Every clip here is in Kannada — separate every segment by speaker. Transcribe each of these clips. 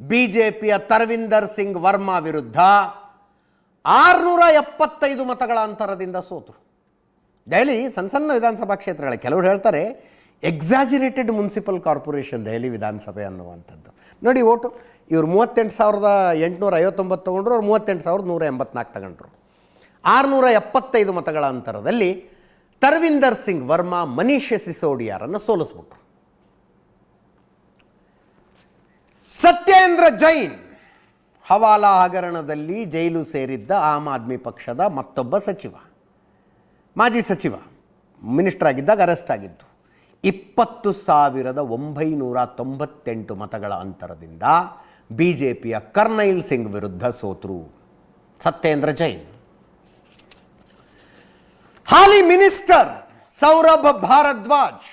Speaker 1: ಬಿಜೆಪಿಯ ತರವಿಂದರ್ ಸಿಂಗ್ ವರ್ಮಾ ವಿರುದ್ಧ ಆರುನೂರ ಎಪ್ಪತ್ತೈದು ಮತಗಳ ಅಂತರದಿಂದ ಸೋತರು. ದೆಹಲಿ ಸಣ್ಣ ಸಣ್ಣ ವಿಧಾನಸಭಾ ಕ್ಷೇತ್ರಗಳ ಕೆಲವರು ಹೇಳ್ತಾರೆ ಎಕ್ಸಾಜಿನೇಟೆಡ್ ಮುನ್ಸಿಪಲ್ ಕಾರ್ಪೊರೇಷನ್ ದೆಹಲಿ ವಿಧಾನಸಭೆ ಅನ್ನುವಂಥದ್ದು. ನೋಡಿ, ಓಟು, ಇವರು ಮೂವತ್ತೆಂಟು ಸಾವಿರದ ಎಂಟುನೂರ ಐವತ್ತೊಂಬತ್ತು ತೊಗೊಂಡ್ರು, ಅವ್ರು ಮೂವತ್ತೆಂಟು ಸಾವಿರದ ನೂರ ಎಂಬತ್ನಾಲ್ಕು ತಗೊಂಡ್ರು. ಆರುನೂರ ಎಪ್ಪತ್ತೈದು ಮತಗಳ ಅಂತರದಲ್ಲಿ ತರವಿಂದರ್ ಸಿಂಗ್ ವರ್ಮಾ ಮನೀಷ್ ಸಿಸೋಡಿಯಾರನ್ನು ಸೋಲಿಸ್ಬಿಟ್ರು. ಸತ್ಯೇಂದ್ರ ಜೈನ್. ಹವಾಲಾ ಹಗರಣದಲ್ಲಿ ಜೈಲು ಸೇರಿದ್ದ ಆಮ್ ಆದ್ಮಿ ಪಕ್ಷದ ಮತ್ತೊಬ್ಬ ಸಚಿವ. ಮಾಜಿ ಸಚಿವ. ಮಿನಿಸ್ಟರ್ ಆಗಿದ್ದಾಗ ಅರೆಸ್ಟ್ ಆಗಿದ್ದು. ಇಪ್ಪತ್ತು ಸಾವಿರದ ಒಂಬೈನೂರ ತೊಂಬತ್ತೆಂಟು ಮತಗಳ ಅಂತರದಿಂದ ಬಿ ಜೆ ಪಿಯ ಕರ್ನೈಲ್ ಸಿಂಗ್ ವಿರುದ್ಧ ಸೋತರು ಸತ್ಯೇಂದ್ರ ಜೈನ್. ಹಾಲಿ ಮಿನಿಸ್ಟರ್ ಸೌರಭ ಭಾರದ್ವಾಜ್.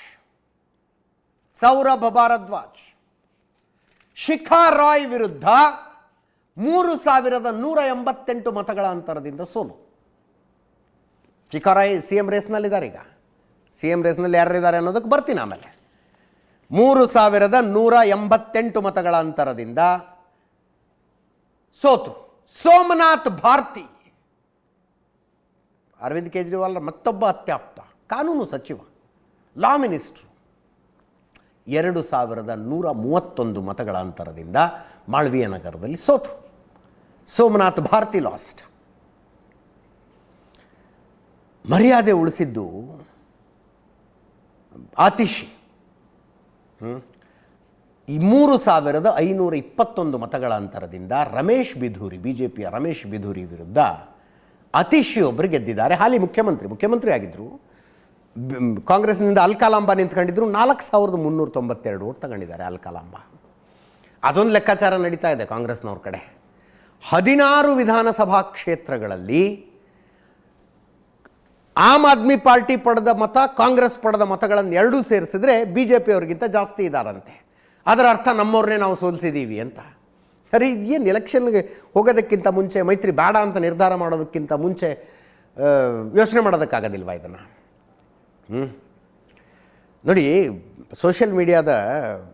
Speaker 1: ಸೌರಭ ಭಾರದ್ವಾಜ್. ಶಿಖಾ ರಾಯ್ ವಿರುದ್ಧ ಮೂರು ಸಾವಿರದ ನೂರ ಎಂಬತ್ತೆಂಟು ಮತಗಳ ಅಂತರದಿಂದ ಸೋಲು. ಶಿಖಾ ರಾಯ್ ಸಿ ಎಂ ರೇಸ್ನಲ್ಲಿದ್ದಾರೆ ಈಗ. ಸಿ ಎಂ ರೇಸ್ನಲ್ಲಿ ಯಾರಿದ್ದಾರೆ ಅನ್ನೋದಕ್ಕೆ ಬರ್ತೀನಿ ಆಮೇಲೆ. ಮೂರು ಸಾವಿರದ ನೂರ ಎಂಬತ್ತೆಂಟು ಮತಗಳ ಅಂತರದಿಂದ ಸೋತು. ಸೋಮನಾಥ್ ಭಾರತಿ. ಅರವಿಂದ್ ಕೇಜ್ರಿವಾಲ್ ಮತ್ತೊಬ್ಬ ಅತ್ಯಾಪ್ತ, ಕಾನೂನು ಸಚಿವ ಲಾ ಮಿನಿಸ್ಟ್ರು ಎರಡು ಸಾವಿರದ ನೂರ ಮೂವತ್ತೊಂದು ಮತಗಳ ಅಂತರದಿಂದ ಮಾಳ್ವೀಯ ನಗರದಲ್ಲಿ ಸೋತು. ಸೋಮನಾಥ್ ಭಾರತಿ ಲಾಸ್ಟ್ ಮರ್ಯಾದೆ ಉಳಿಸಿದ್ದು ಆತಿಶಿ? ಈ ಮೂರು ಸಾವಿರದ ಐನೂರ ಇಪ್ಪತ್ತೊಂದು ಮತಗಳ ಅಂತರದಿಂದ ರಮೇಶ್ ಬಿಧೂರಿ ಬಿ ಜೆ ಪಿಯ ರಮೇಶ್ ಬಿಧೂರಿ ವಿರುದ್ಧ ಅತಿಶಿ ಒಬ್ಬರು ಗೆದ್ದಿದ್ದಾರೆ. ಹಾಲಿ ಮುಖ್ಯಮಂತ್ರಿ ಮುಖ್ಯಮಂತ್ರಿ ಆಗಿದ್ದರು ಕಾಂಗ್ರೆಸ್ನಿಂದ ಅಲ್ಕಾಲಾಂಬ ನಿಂತ್ಕೊಂಡಿದ್ರು. ನಾಲ್ಕು ಸಾವಿರದ ಮುನ್ನೂರ ತೊಂಬತ್ತೆರಡು ಓಟ್ ತಗೊಂಡಿದ್ದಾರೆ ಅಲ್ಕಾಲಾಂಬ ಅದೊಂದು ಲೆಕ್ಕಾಚಾರ ನಡೀತಾ ಇದೆ ಕಾಂಗ್ರೆಸ್ನವ್ರ ಕಡೆ. ಹದಿನಾರು ವಿಧಾನಸಭಾ ಕ್ಷೇತ್ರಗಳಲ್ಲಿ ಆಮ್ ಆದ್ಮಿ ಪಾರ್ಟಿ ಪಡೆದ ಮತ, ಕಾಂಗ್ರೆಸ್ ಪಡೆದ ಮತಗಳನ್ನು ಎರಡೂ ಸೇರಿಸಿದ್ರೆ ಬಿ ಜೆ ಪಿಯವ್ರಿಗಿಂತ ಜಾಸ್ತಿ ಇದ್ದಾರಂತೆ ಅದರ ಅರ್ಥ ನಮ್ಮವ್ರನ್ನೇ ನಾವು ಸೋಲಿಸಿದ್ದೀವಿ ಅಂತ. ಸರಿ ಏನು ಎಲೆಕ್ಷನ್ಗೆ ಹೋಗೋದಕ್ಕಿಂತ ಮುಂಚೆ, ಮೈತ್ರಿ ಬೇಡ ಅಂತ ನಿರ್ಧಾರ ಮಾಡೋದಕ್ಕಿಂತ ಮುಂಚೆ ಯೋಚನೆ ಮಾಡೋದಕ್ಕಾಗೋದಿಲ್ವಾ ಇದನ್ನು? ಹ್ಞೂ ನೋಡಿ ಸೋಷಿಯಲ್ ಮೀಡಿಯಾದ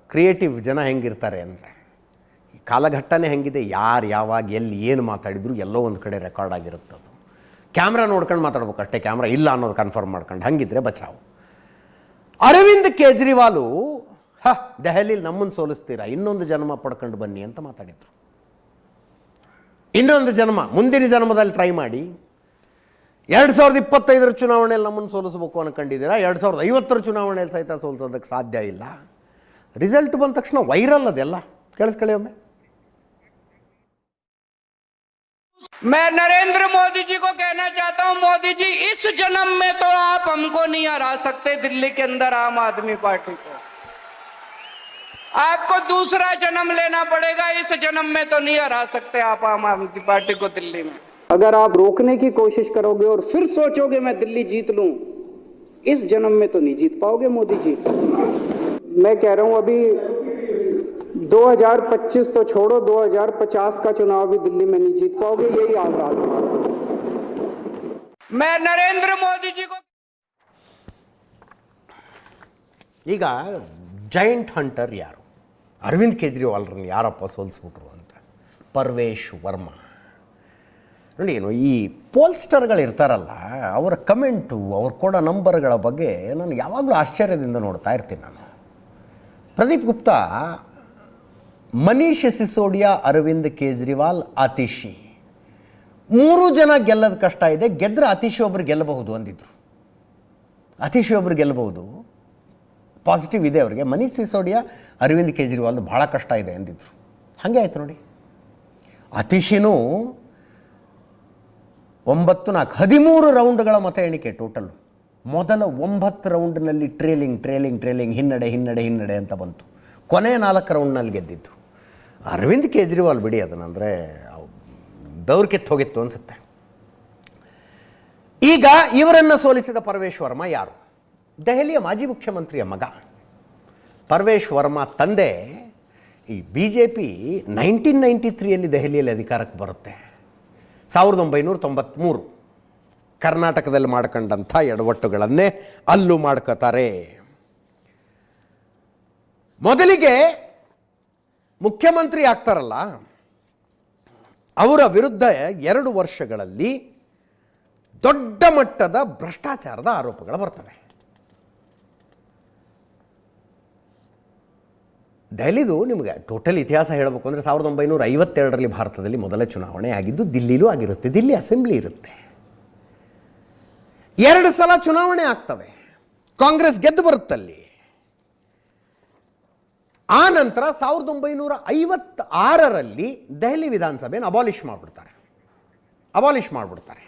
Speaker 1: ಕ್ರಿಯೇಟಿವ್ ಜನ ಹೆಂಗಿರ್ತಾರೆ ಅಂದರೆ, ಈ ಕಾಲಘಟ್ಟನೇ ಹೆಂಗಿದೆ, ಯಾರು ಯಾವಾಗ, ಎಲ್ಲಿ, ಏನು ಮಾತಾಡಿದ್ರು ಎಲ್ಲೋ ಒಂದು ಕಡೆ ರೆಕಾರ್ಡ್ ಆಗಿರುತ್ತೆ ಅದು. ಕ್ಯಾಮ್ರಾ ನೋಡ್ಕೊಂಡು ಮಾತಾಡ್ಬೇಕು ಅಷ್ಟೇ ಕ್ಯಾಮ್ರಾ ಇಲ್ಲ ಅನ್ನೋದು ಕನ್ಫರ್ಮ್ ಮಾಡ್ಕೊಂಡು. ಹಂಗಿದ್ರೆ ಬಚಾವು ಅರವಿಂದ್ ಕೇಜ್ರಿವಾಲು, ಹ, ದೆಹಲಿಲಿ ನಮ್ಮನ್ನು ಸೋಲಿಸ್ತೀರಾ? ಇನ್ನೊಂದು ಜನ್ಮ ಪಡ್ಕೊಂಡು ಬನ್ನಿ ಅಂತ ಮಾತಾಡಿದ್ರು. ಇನ್ನೊಂದು ಜನ್ಮ, ಮುಂದಿನ ಜನ್ಮದಲ್ಲಿ ಟ್ರೈ ಮಾಡಿ. ಎರಡು ಸಾವಿರದ ಇಪ್ಪತ್ತೈದರ ಚುನಾವಣೆಯಲ್ಲಿ ನಮ್ಮನ್ನು ಸೋಲಿಸ್ಬೇಕು ಅನ್ಕೊಂಡಿದ್ದೀರಾ ಎರಡು ಸಾವಿರದ ಐವತ್ತರ ಚುನಾವಣೆಯಲ್ಲಿ ಸಹಿತ ಸೋಲಿಸೋದಕ್ಕೆ ಸಾಧ್ಯ ಇಲ್ಲ ರಿಸಲ್ಟ್ ಬಂದ ತಕ್ಷಣ ವೈರಲ್ ಅದೆಲ್ಲ ಕೇಳಿಸ್ಕೊಳ್ಳಿ ಒಮ್ಮೆ
Speaker 2: मैं नरेंद्र मोदी जी को कहना चाहता हूं मोदी जी इस जन्म में तो आप हमको नहीं हरा सकते दिल्ली के अंदर आम आदमी पार्टी को आपको दूसरा जन्म लेना पड़ेगा इस जन्म में तो नहीं हरा सकते आप आम आदमी पार्टी को दिल्ली में
Speaker 3: अगर आप रोकने की कोशिश करोगे और फिर सोचोगे मैं दिल्ली जीत लूं इस जन्म में तो नहीं जीत पाओगे मोदी जी मैं कह रहा हूं अभी 2025 तो छोड़ो 2050 का चुनाव भी दिल्ली में नहीं जीत पाओगे यही आप राज
Speaker 2: मैं नरेंद्र मोदी जी को
Speaker 1: ಈಗ ಜೈಂಟ್ ಹಂಟರ್ ಯಾರು ಅರವಿಂದ್ ಕೇಜ್ರಿವಾಲ್ರನ್ನ ಯಾರಪ್ಪ ಸೋಲಿಸ್ಬಿಟ್ರು ಅಂತ ಪರ್ವೇಶ್ ವರ್ಮಾ ನೋಡಿ, ಏನು, ಈ ಪೋಲ್ಸ್ಟರ್ಗಳು ಇರ್ತಾರಲ್ಲ ಅವರ ಕಮೆಂಟು, ಅವ್ರು ಕೊಡೋ ನಂಬರ್ಗಳ ಬಗ್ಗೆ ನಾನು ಯಾವಾಗಲೂ ಆಶ್ಚರ್ಯದಿಂದ ನೋಡ್ತಾ ಇರ್ತೀನಿ ನಾನು. ಪ್ರದೀಪ್ ಗುಪ್ತಾ, ಮನೀಶ್ ಸಿಸೋಡಿಯಾ, ಅರವಿಂದ್ ಕೇಜ್ರಿವಾಲ್ ಅತಿಶಿ ಮೂರು ಜನ ಗೆಲ್ಲದ ಕಷ್ಟ ಇದೆ ಗೆದ್ದರೆ ಅತಿಶಿ ಒಬ್ರು ಗೆಲ್ಲಬಹುದು ಅಂದಿದ್ರು. ಅತಿಶಿ ಒಬ್ರು ಗೆಲ್ಲಬಹುದು ಪಾಸಿಟಿವ್ ಇದೆ ಅವರಿಗೆ. ಮನೀಶ್ ಸಿಸೋಡಿಯಾ, ಅರವಿಂದ್ ಕೇಜ್ರಿವಾಲ್ದು ಭಾಳ ಕಷ್ಟ ಇದೆ ಅಂದಿದ್ರು. ಹಾಗೆ ಆಯ್ತು ನೋಡಿ. ಅತಿಶಿನೂ ಒಂಬತ್ತು, ನಾಲ್ಕು, ಹದಿಮೂರು ರೌಂಡ್ಗಳ ಮತ ಎಣಿಕೆ ಟೋಟಲ್ಲು ಮೊದಲ ಒಂಬತ್ತು ರೌಂಡ್ನಲ್ಲಿ ಟ್ರೇಲಿಂಗ್ ಟ್ರೇಲಿಂಗ್ ಟ್ರೇಲಿಂಗ್ ಹಿನ್ನಡೆ ಹಿನ್ನಡೆ ಹಿನ್ನಡೆ ಅಂತ ಬಂತು. ಕೊನೆಯ ನಾಲ್ಕು ರೌಂಡ್ನಲ್ಲಿ ಗೆದ್ದಿತ್ತು ಅರವಿಂದ್ ಕೇಜ್ರಿವಾಲ್ ಬಿಡಿ ಅದನ್ನಂದರೆ ದೌರ್ ಹೋಗಿತ್ತು ಅನಿಸುತ್ತೆ. ಈಗ ಇವರನ್ನು ಸೋಲಿಸಿದ ಪರವೇಶ್ ವರ್ಮ ಯಾರು? ದೆಹಲಿಯ ಮಾಜಿ ಮುಖ್ಯಮಂತ್ರಿಯ ಮಗ. ಪರವೇಶ್ ವರ್ಮಾ ತಂದೆ ಈ B J P nineteen ninety ತ್ರೀಯಲ್ಲಿ ದೆಹಲಿಯಲ್ಲಿ ಅಧಿಕಾರಕ್ಕೆ ಬರುತ್ತೆ. ಸಾವಿರದ ಒಂಬೈನೂರ ತೊಂಬತ್ತ್ಮೂರು ಕರ್ನಾಟಕದಲ್ಲಿ ಮಾಡ್ಕೊಂಡಂಥ ಎಡವಟ್ಟುಗಳನ್ನೇ ಅಲ್ಲೂ ಮಾಡ್ಕೋತಾರೆ. ಮೊದಲಿಗೆ ಮುಖ್ಯಮಂತ್ರಿ ಆಗ್ತಾರಲ್ಲ, ಅವರ ವಿರುದ್ಧ ಎರಡು ವರ್ಷಗಳಲ್ಲಿ ದೊಡ್ಡ ಮಟ್ಟದ ಭ್ರಷ್ಟಾಚಾರದ ಆರೋಪಗಳು ಬರ್ತವೆ. ದೆಹಲಿದು ನಿಮಗೆ ಟೋಟಲ್ ಇತಿಹಾಸ ಹೇಳಬೇಕು ಅಂದರೆ ಸಾವಿರದ ಒಂಬೈನೂರ ಐವತ್ತೆರಡರಲ್ಲಿ ಭಾರತದಲ್ಲಿ ಮೊದಲ ಚುನಾವಣೆ ಆಗಿದ್ದು ದಿಲ್ಲಿಲೂ ಆಗಿರುತ್ತೆ. ದಿಲ್ಲಿ ಅಸೆಂಬ್ಲಿ ಇರುತ್ತೆ. ಎರಡು ಸಲ ಚುನಾವಣೆ ಆಗ್ತವೆ. ಕಾಂಗ್ರೆಸ್ ಗೆದ್ದು ಬರುತ್ತಲ್ಲಿ. ಆ ನಂತರ ಸಾವಿರದ ಒಂಬೈನೂರ ಐವತ್ತಾರರಲ್ಲಿ ದೆಹಲಿ ವಿಧಾನಸಭೆಯನ್ನು ಅಬಾಲಿಷ್ ಮಾಡಿಬಿಡ್ತಾರೆ. ಅಬಾಲಿಷ್ ಮಾಡಿಬಿಡ್ತಾರೆ.